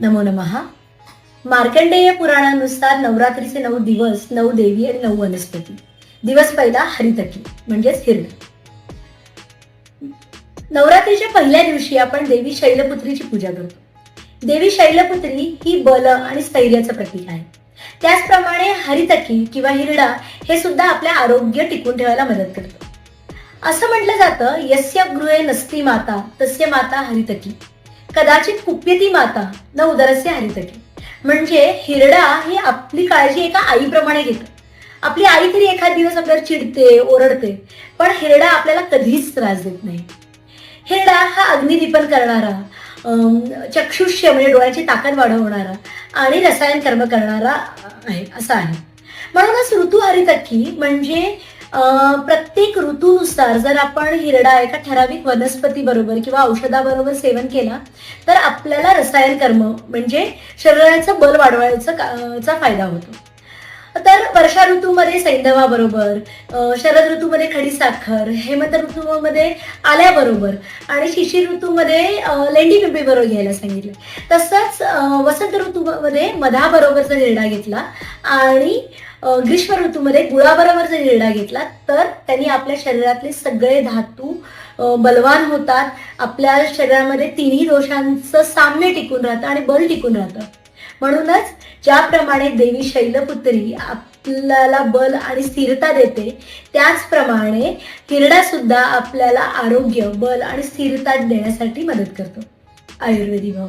नमो नमः. मार्कंडेय पुराणानुसार नवरात्रीचे नऊ दिवस नऊ देवी आणि नऊ वनस्पती. दिवस पहिला हरितकी म्हणजेच हिरण नवरात्रीच्या पहिल्या दिवशी आपण देवी शैलपुत्रीची पूजा करतो. देवी शैलपुत्री ही बल आणि स्थैर्याचं प्रतीक आहे. त्याचप्रमाणे हरितकी किंवा हिरडा हे सुद्धा आपल्या आरोग्य टिकून ठेवायला मदत करतं. असं म्हटलं जातं यस्य गृहे नसती माता तस्य माता हरितकी. कदाचित कुप्यती माता. न उदरस्य हरितकी म्हणजे हिरडा ही आपली काळजी एका आईप्रमाणे घेते. आपली आई तरी एखाद दिवस आपल्याला चिडते ओरडते पण हिरडा आपल्याला कधीच त्रास देत नाही. हिरडा हा अग्निदीपन करणारा चक्षुष्य म्हणजे डोळ्याची ताकद वाढवणारा आणि रसायन कर्म करणारा आहे असा आहे. म्हणूनच ऋतू हरितकी म्हणजे प्रत्येक ऋतूनुसार जर आपण हिरडा एका ठराविक वनस्पती बरोबर किंवा औषधाबरोबर सेवन केला तर आपल्याला रसायन कर्म म्हणजे शरीराचं बल वाढवायचा चा फायदा होतो. तर वर्षा ऋतूमध्ये सैंधवाबरोबर अं, शरद ऋतूमध्ये खडीसाखर हेमंत ऋतूमध्ये आल्याबरोबर आणि शिशिर ऋतूमध्ये लेंडी पिंपी बरोबर घ्यायला सांगितलं. तसंच वसंत ऋतूमध्ये मधाबरोबर जर घेतला आणि ग्रीष्म ऋतूमध्ये गुळाबरोबर जर निर्णय घेतला तर त्यांनी आपल्या शरीरातले सगळे धातू बलवान होतात. आपल्या शरीरामध्ये तिन्ही दोषांचं साम्य टिकून राहतं आणि बल टिकून राहतं. म्हणूनच ज्याप्रमाणे देवी शैलपुत्री आपल्याला बल आणि स्थिरता देते त्याचप्रमाणे हिरडा सुद्धा आपल्याला आरोग्य बल आणि स्थिरता देण्यासाठी मदत करतो. आयुर्वेदी भाव